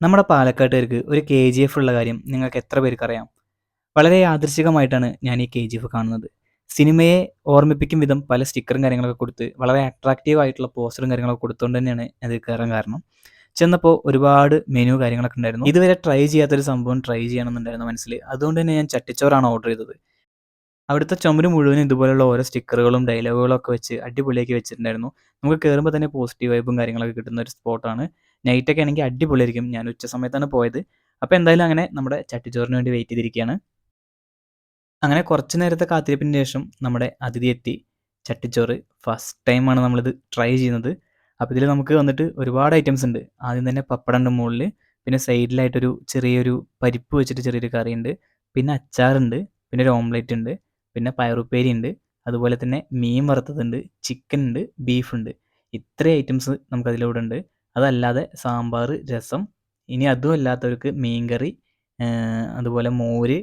നമ്മുടെ പാലക്കാട്ടുകാർക്ക് ഒരു K G F ഉള്ള കാര്യം നിങ്ങൾക്ക് എത്ര പേർക്കറിയാം വളരെ യാദൃശികമായിട്ടാണ് ഞാൻ ഈ കെ ജി എഫ് കാണുന്നത്. സിനിമയെ ഓർമ്മിപ്പിക്കും വിധം പല സ്റ്റിക്കറും കാര്യങ്ങളൊക്കെ കൊടുത്ത് വളരെ അട്രാക്റ്റീവ് ആയിട്ടുള്ള പോസ്റ്ററും കാര്യങ്ങളൊക്കെ കൊടുത്തുകൊണ്ട് തന്നെയാണ് അത് കയറാൻ കാരണം. ചെന്നപ്പോൾ ഒരുപാട് മെനു കാര്യങ്ങളൊക്കെ ഉണ്ടായിരുന്നു. ഇതുവരെ ട്രൈ ചെയ്യാത്തൊരു സംഭവം ട്രൈ ചെയ്യണമെന്നുണ്ടായിരുന്നു മനസ്സിൽ അതുകൊണ്ട് തന്നെ ഞാൻ ചട്ടിച്ചോറാണ് ഓർഡർ ചെയ്തത്. അവിടുത്തെ ചുമര് മുഴുവനും ഇതുപോലെയുള്ള ഓരോ സ്റ്റിക്കറുകളും ഡയലോഗുകളും ഒക്കെ വെച്ച് അടിപൊളിയാക്കി വെച്ചിട്ടുണ്ടായിരുന്നു. നമുക്ക് കയറുമ്പോൾ തന്നെ പോസിറ്റീവ് വൈബും കാര്യങ്ങളൊക്കെ കിട്ടുന്ന ഒരു സ്പോട്ടാണ് നൈറ്റൊക്കെ ആണെങ്കിൽ അടിപൊളിയായിരിക്കും. ഞാൻ ഉച്ച സമയത്താണ് പോയത്. അപ്പോൾ എന്തായാലും അങ്ങനെ നമ്മുടെ ചട്ടിച്ചോറിന് വേണ്ടി വെയിറ്റ് ചെയ്തിരിക്കുകയാണ്. അങ്ങനെ കുറച്ച് നേരത്തെ കാത്തിരിപ്പിന് ശേഷം നമ്മുടെ അതിഥി എത്തി. ചട്ടിച്ചോറ് ഫസ്റ്റ് ടൈമാണ് നമ്മളിത് ട്രൈ ചെയ്യുന്നത്. അപ്പോൾ ഇതിൽ നമുക്ക് വന്നിട്ട് ഒരുപാട് ഐറ്റംസ് ഉണ്ട്. ആദ്യം തന്നെ പപ്പടമുണ്ട് മുകളിൽ പിന്നെ സൈഡിലായിട്ടൊരു ചെറിയൊരു പരിപ്പ് വെച്ചിട്ട് ചെറിയൊരു കറിയുണ്ട്. പിന്നെ അച്ചാറുണ്ട് പിന്നെ ഒരു ഓംലെറ്റ് ഉണ്ട്. പിന്നെ പയറുപ്പേരി ഉണ്ട് അതുപോലെ തന്നെ മീൻ വറുത്തതുണ്ട് ചിക്കൻ ഉണ്ട് ബീഫ് ഉണ്ട്. ഇത്രയും ഐറ്റംസ് നമുക്കതിലൂടെ ഉണ്ട് അതല്ലാതെ സാമ്പാർ രസം ഇനി അതും അല്ലാത്തവർക്ക് മീൻകറി അതുപോലെ മോര്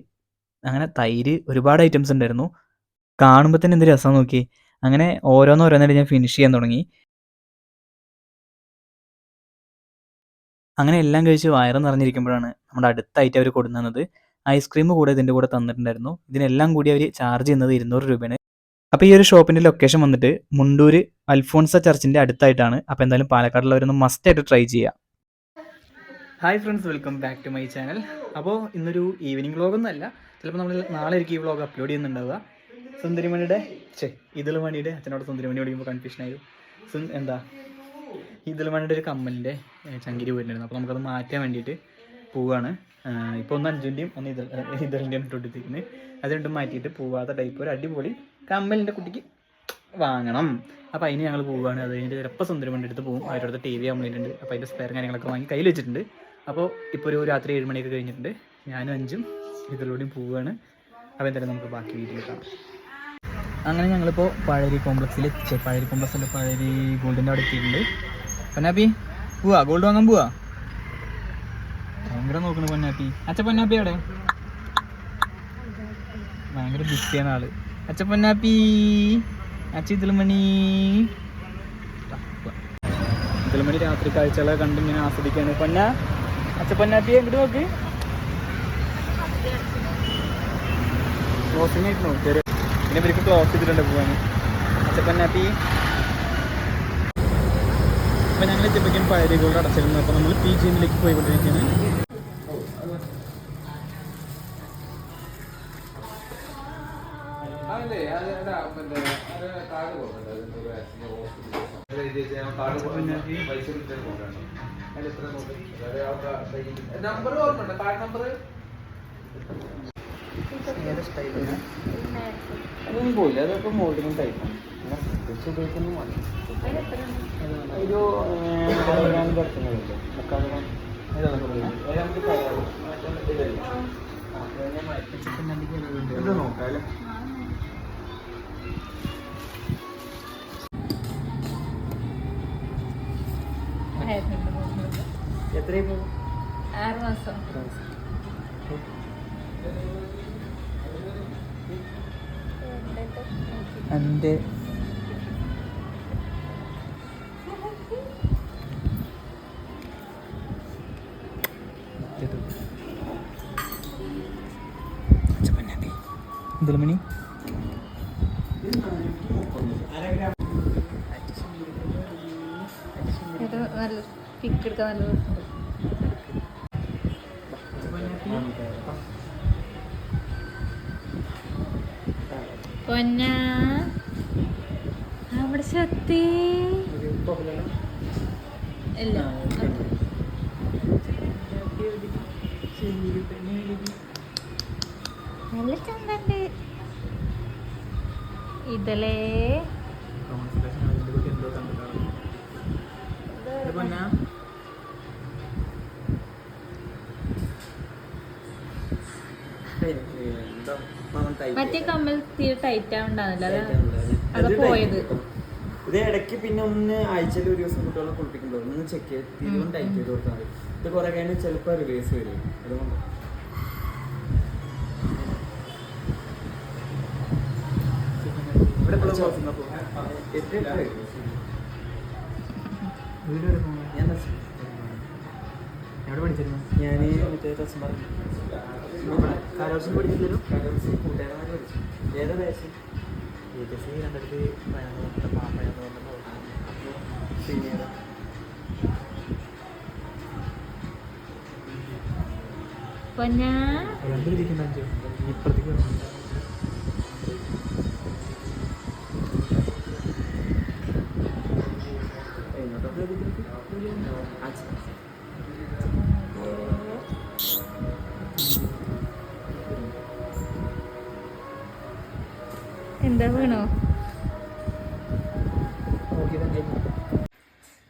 അങ്ങനെ തൈര് ഒരുപാട് ഐറ്റംസ് ഉണ്ടായിരുന്നു. കാണുമ്പോൾ തന്നെ എന്ത് രസം നോക്കി അങ്ങനെ ഓരോന്നോരോന്നായിട്ട് ഞാൻ ഫിനിഷ് ചെയ്യാൻ തുടങ്ങി. അങ്ങനെ എല്ലാം കഴിച്ച് വയറ് നിറഞ്ഞിരിക്കുമ്പോഴാണ് നമ്മുടെ അടുത്തായിട്ട് അവർ കൊടുക്കുന്നത് ഐസ്ക്രീം കൂടെ ഇതിന്റെ കൂടെ തന്നിട്ടുണ്ടായിരുന്നു. ഇതിനെല്ലാം കൂടി അവർ ചാർജ് ചെയ്യുന്നത് ഇരുന്നൂറ് രൂപയാണ്. അപ്പോൾ ഈ ഒരു ഷോപ്പിന്റെ ലൊക്കേഷൻ വന്നിട്ട് മുണ്ടൂര് അൽഫോൺസ ചർച്ചിന്റെ അടുത്തായിട്ടാണ്. അപ്പോൾ എന്തായാലും പാലക്കാടുള്ളവരൊന്ന് മസ്റ്റ് ആയിട്ട് ട്രൈ ചെയ്യുക hi friends welcome back to my channel അപ്പോൾ ഇന്നൊരു ഈവനിങ് വ്ളോഗൊന്നും അല്ല. ചിലപ്പോൾ നമ്മൾ നാളെ ആയിരിക്കും ഈ വ്ളോഗ് അപ്ലോഡ് ചെയ്യുന്നുണ്ടാവുക. സുന്ദരിമണിയുടെ ചേ ഇതളുമണിയുടെ അച്ഛനോട് സുന്ദരിമണി വിളിക്കുമ്പോൾ കൺഫ്യൂഷൻ ആയി. സുൻ എന്താ? ഇതളുമണിയുടെ ഒരു കമ്മലിന്റെ ചങ്കിരി പോയിട്ടുണ്ടായിരുന്നു. അപ്പോൾ നമുക്കത് മാറ്റാൻ വേണ്ടിയിട്ട് പോവുകയാണ് ഇപ്പോൾ ഒന്ന് അഞ്ചിന്റെയും ഒന്ന് ഇതൾ ഇതളിന്റെയും ഇട്ടുകൊണ്ടിരിക്കുന്നത് അത് രണ്ടും മാറ്റിയിട്ട് പോവാത്ത ടൈപ്പ് ഒരു അടിപൊളി കമ്മലിന്റെ കുട്ടിക്ക് വാങ്ങണം. അപ്പോൾ അതിന് ഞങ്ങൾ പോവുകയാണ് അത് കഴിഞ്ഞിട്ട് ചിലപ്പോൾ വേണ്ടി എടുത്ത് പോകും അവരുടെ അടുത്ത് ടി വി കംപ്ലൈന്റ് ഉണ്ട് അപ്പോൾ അതിന്റെ സ്പെയർ കാര്യങ്ങളൊക്കെ വാങ്ങി കയ്യിൽ വെച്ചിട്ടുണ്ട്. അപ്പോൾ ഇപ്പോൾ ഒരു രാത്രി ഏഴ് മണിയൊക്കെ കഴിഞ്ഞിട്ടുണ്ട്. ഞാനും അഞ്ചും ഇതിലൂടെയും പോവുകയാണ് അപ്പോൾ എന്തായാലും നമുക്ക് ബാക്കി വീഡിയോ കാണാം. അങ്ങനെ ഞങ്ങളിപ്പോൾ പഴരി കോംപ്ലക്സിൽ പഴരി കോംപ്ലക്സിന്റെ പഴരി ഗോൾഡിന്റെ അവിടെ എത്തിയിട്ടുണ്ട്. പൊന്നാപ്പി പോവാ? ഗോൾഡ് വാങ്ങാൻ പോവാ? ഭയങ്കര നോക്കണ പൊന്നാപ്പി അച്ഛ പൊന്നാപ്പി അവിടെ ഭയങ്കര ബിസിയാണ് ആൾ. അച്ഛ പൊന്നാപ്പി. അച്ഛ ഇതിലുമണി ഇതിലുമണി രാത്രി കാഴ്ചകളെ കണ്ട് ഇങ്ങനെ ആസ്വദിക്കാണ്. പൊന്ന അച്ഛ പൊന്നാപ്പി എങ്ങോട്ട് നോക്ക്. ക്ലോസിംഗ് ആയിട്ട് നോക്കി. പിന്നെ ഇവർക്ക് ക്ലോസ് ചെയ്തിട്ടുണ്ട് പോവാൻ അച്ഛ പൊന്നാപ്പി. അപ്പൊ ഞങ്ങൾ എത്തിയപ്പോഴേക്കും പഴയ ഗോൾഡ് അടച്ചിരുന്നു അപ്പൊ നമ്മൾ പി ജി എമ്മിലേക്ക് നമ്പർ ഓർമ്മ കാർഡ് നമ്പർ അതൊന്നും പോയില്ല അതൊക്കെ മോൾഡിനും ടൈപ്പാണ് ഉപയോഗിക്കുന്നു ഒരു പതിനാല് കിടക്കുന്നില്ലേ മുക്കാലോളം ഇത് നോക്കാം അല്ലേ? എത്രയും ആറ് മാസം. എന്റെ ഇത് നല്ല പിക്ക് എടുക്കാൻ നല്ല പൊന്ന. അവിടെ ശക്തി ഇല്ല. നല്ല ചന്തണ്ട്. ഇതിലേ. മറ്റേ കമ്മൽ തീരെ ടൈറ്റ് അതാ അത് പോയത്. ഇത് ഇടയ്ക്ക് പിന്നെ ഒന്ന് ആഴ്ചയിൽ ഒരു ദിവസം കുട്ടികളെ കുളിപ്പിക്കുമ്പോൾ ഒന്ന് ചെക്ക് ചെയ്ത് തിരിവും ടൈറ്റ് ചെയ്ത് കൊടുത്താൽ മതി. ഇത് കുറെ കഴിഞ്ഞ് ചിലപ്പോൾ റിവേഴ്സ് വരും. അതുകൊണ്ട്. ഞാൻ എവിടെ പഠിച്ചിരുന്നു? ഞാൻ മറ്റേ കാലോത്സവം പഠിച്ചില്ലല്ലോ കാലോത്സവം കൂട്ടുകാരന്മാർ പഠിച്ചു ഏതാ ബാച്ച് ഏകദേശം രണ്ടായിരത്തി പതിനൊന്ന് പാപ്പയെന്ന് അപ്പോൾ പൊന്നാ അഞ്ചു. ഇപ്പുറത്തേക്ക് എന്താ വീണോ?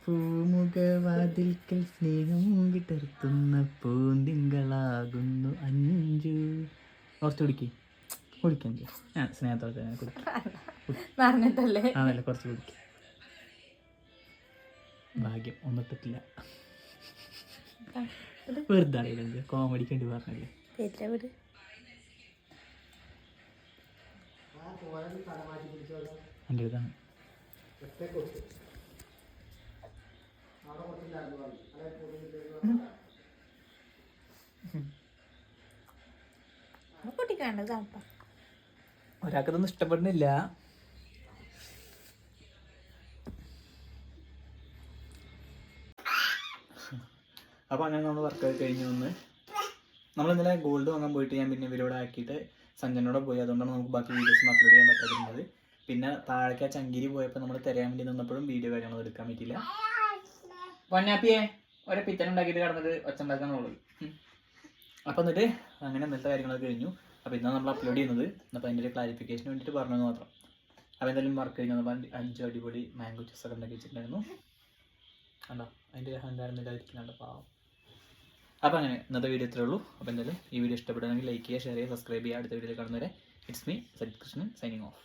പൂമുഖവാതിൽക്കൽ സ്നേഹം വിടർത്തുന്ന പൂന്തിങ്കളാകുന്നു അഞ്ചു കുറച്ച് കുടിക്കേ. കുടിക്കാൻ ഞാൻ സ്നേഹത്തോടെ കുടിക്കും. പറഞ്ഞിട്ടല്ലേ ആണല്ലേ കുറച്ച് കുടിക്കും. ഭാഗ്യം ഒന്നിട്ടില്ല വെറുതെ അറിയില്ല കോമഡിക്ക് വേണ്ടി പറഞ്ഞല്ലേ? എന്റെ ഇതാണ് ഒരാൾക്കതൊന്നും ഇഷ്ടപ്പെടുന്നില്ല. അപ്പോൾ അങ്ങനെ നമ്മൾ വർക്ക് കഴിഞ്ഞു വന്ന്. നമ്മൾ ഇന്നലെ ഗോൾഡ് വാങ്ങാൻ പോയിട്ട് ഞാൻ പിന്നെ ഇവരോട് ആക്കിയിട്ട് സഞ്ജനോടെ പോയി. അതുകൊണ്ടാണ് നമുക്ക് ബാക്കി വീഡിയോസും അപ്ലോഡ് ചെയ്യാൻ പറ്റാതിരുന്നത്. പിന്നെ താഴേക്ക് ആ ചങ്കിരി പോയപ്പോൾ നമ്മൾ തിരയാൻ വേണ്ടി നിന്നപ്പോഴും വീഡിയോ കാര്യങ്ങളും എടുക്കാൻ പറ്റിയില്ല. പൊന്നാപ്പിയെ ഒരു പിത്തൻ ഉണ്ടാക്കിയിട്ട് കിടന്നിട്ട് ഒച്ച ഉണ്ടാക്കാന്നുള്ളൂ അപ്പോൾ എന്നിട്ട് അങ്ങനെ ഇന്നത്തെ കാര്യങ്ങളൊക്കെ കഴിഞ്ഞു. അപ്പോൾ ഇന്നാണ് നമ്മൾ അപ്ലോഡ് ചെയ്യുന്നത്. അപ്പോൾ അതിന്റെ ഒരു ക്ലാരിഫിക്കേഷന് വേണ്ടിയിട്ട് പറഞ്ഞത് മാത്രം. അപ്പോൾ എന്തായാലും വർക്ക് കഴിഞ്ഞാൽ അഞ്ച് അടിപൊളി മാംഗോ ജ്യൂസ് ഒക്കെ ഉണ്ടാക്കി വെച്ചിട്ടുണ്ടായിരുന്നു. കണ്ടോ? അതിന്റെ അഹങ്കാരം ഇല്ലാതിരിക്കുന്നുണ്ട് പാവം. അപ്പോൾ അങ്ങനെ ഇന്നത്തെ വീഡിയോ ഇത്രേ ഉള്ളൂ. അപ്പോൾ എന്തായാലും ഈ വീഡിയോ ഇഷ്ടപ്പെടുകയാണെങ്കിൽ ലൈക്ക് ചെയ്യുക ഷെയർ ചെയ്യുക സബ്സ്ക്രൈബ് ചെയ്യുക. അടുത്ത വീഡിയോയിൽ കാണുന്നവരെ it's me Sajith Krishnan signing off